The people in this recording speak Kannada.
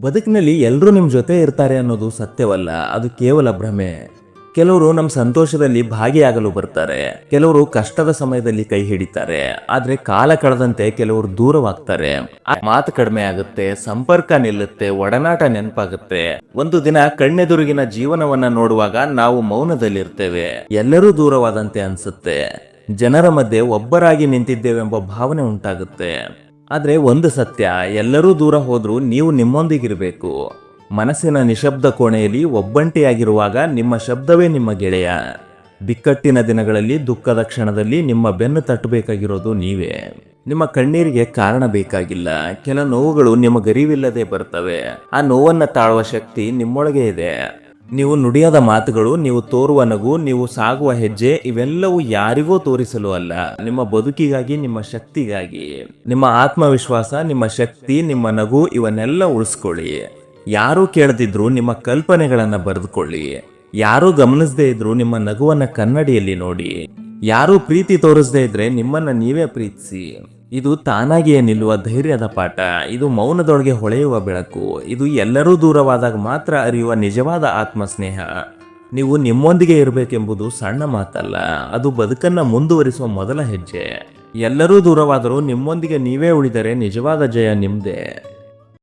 ಬದುಕಿನಲ್ಲಿ ಎಲ್ಲರೂ ನಿಮ್ಮ ಜೊತೆ ಇರ್ತಾರೆ ಅನ್ನೋದು ಸತ್ಯವಲ್ಲ, ಅದು ಕೇವಲ ಭ್ರಮೆ. ಕೆಲವರು ನಮ್ಮ ಸಂತೋಷದಲ್ಲಿ ಭಾಗಿಯಾಗಲು ಬರ್ತಾರೆ, ಕೆಲವರು ಕಷ್ಟದ ಸಮಯದಲ್ಲಿ ಕೈ ಹಿಡಿತಾರೆ, ಆದ್ರೆ ಕಾಲ ಕಳೆದಂತೆ ಕೆಲವರು ದೂರವಾಗ್ತಾರೆ. ಮಾತು ಕಡಿಮೆ ಆಗುತ್ತೆ, ಸಂಪರ್ಕ ನಿಲ್ಲುತ್ತೆ, ಒಡನಾಟ ನೆನಪಾಗುತ್ತೆ. ಒಂದು ದಿನ ಕಣ್ಣೆದುರುಗಿನ ಜೀವನವನ್ನ ನೋಡುವಾಗ ನಾವು ಮೌನದಲ್ಲಿರ್ತೇವೆ. ಎಲ್ಲರೂ ದೂರವಾದಂತೆ ಅನ್ಸುತ್ತೆ. ಜನರ ಮಧ್ಯೆ ಒಬ್ಬರಾಗಿ ನಿಂತಿದ್ದೇವೆಂಬ ಭಾವನೆ ಉಂಟಾಗುತ್ತೆ. ಆದ್ರೆ ಒಂದು ಸತ್ಯ, ಎಲ್ಲರೂ ದೂರ ಹೋದರೂ ನೀವು ನಿಮ್ಮೊಂದಿಗಿರಬೇಕು. ಮನಸ್ಸಿನ ನಿಶಬ್ದ ಕೋಣೆಯಲ್ಲಿ ಒಬ್ಬಂಟಿಯಾಗಿರುವಾಗ ನಿಮ್ಮ ಶಬ್ದವೇ ನಿಮ್ಮ ಗೆಳೆಯ. ಬಿಕ್ಕಟ್ಟಿನ ದಿನಗಳಲ್ಲಿ, ದುಃಖದ ಕ್ಷಣದಲ್ಲಿ ನಿಮ್ಮ ಬೆನ್ನು ತಟ್ಟಬೇಕಾಗಿರೋದು ನೀವೇ. ನಿಮ್ಮ ಕಣ್ಣೀರಿಗೆ ಕಾರಣ ಬೇಕಾಗಿಲ್ಲ. ಕೆಲ ನೋವುಗಳು ನಿಮ್ಮ ಗರಿವಿಲ್ಲದೆ ಬರ್ತವೆ ಆ ನೋವನ್ನು ತಾಳುವ ಶಕ್ತಿ ನಿಮ್ಮೊಳಗೆ ಇದೆ. ನೀವು ನುಡಿಯದ ಮಾತುಗಳು, ನೀವು ತೋರುವ ನಗು, ನೀವು ಸಾಗುವ ಹೆಜ್ಜೆ ಇವೆಲ್ಲವೂ ಯಾರಿಗೂ ತೋರಿಸಲು ಅಲ್ಲ. ನಿಮ್ಮ ಬದುಕಿಗಾಗಿ, ನಿಮ್ಮ ಶಕ್ತಿಗಾಗಿ. ನಿಮ್ಮ ಆತ್ಮವಿಶ್ವಾಸ, ನಿಮ್ಮ ಶಕ್ತಿ, ನಿಮ್ಮ ನಗು, ಇವನ್ನೆಲ್ಲ ಉಳಿಸ್ಕೊಳ್ಳಿ. ಯಾರು ಕೇಳದಿದ್ರು ನಿಮ್ಮ ಕಲ್ಪನೆಗಳನ್ನ ಬರೆದುಕೊಳ್ಳಿ. ಯಾರು ಗಮನಿಸದೇ ಇದ್ರು ನಿಮ್ಮ ನಗುವನ್ನ ಕನ್ನಡಿಯಲ್ಲಿ ನೋಡಿ. ಯಾರು ಪ್ರೀತಿ ತೋರಿಸದೇ ಇದ್ರೆ ನಿಮ್ಮನ್ನ ನೀವೇ ಪ್ರೀತಿಸಿ. ಇದು ತಾನಾಗಿಯೇ ನಿಲ್ಲುವ ಧೈರ್ಯದ ಪಾಠ. ಇದು ಮೌನದೊಳಗೆ ಹೊಳೆಯುವ ಬೆಳಕು. ಇದು ಎಲ್ಲರೂ ದೂರವಾದಾಗ ಮಾತ್ರ ಅರಿಯುವ ನಿಜವಾದ ಆತ್ಮಸ್ನೇಹ. ನೀವು ನಿಮ್ಮೊಂದಿಗೆ ಇರಬೇಕೆಂಬುದು ಸಣ್ಣ ಮಾತಲ್ಲ. ಅದು ಬದುಕನ್ನ ಮುಂದುವರಿಸುವ ಮೊದಲ ಹೆಜ್ಜೆ. ಎಲ್ಲರೂ ದೂರವಾದರೂ ನಿಮ್ಮೊಂದಿಗೆ ನೀವೇ ಉಳಿದರೆ ನಿಜವಾದ ಜಯ ನಿಮ್ದೇ.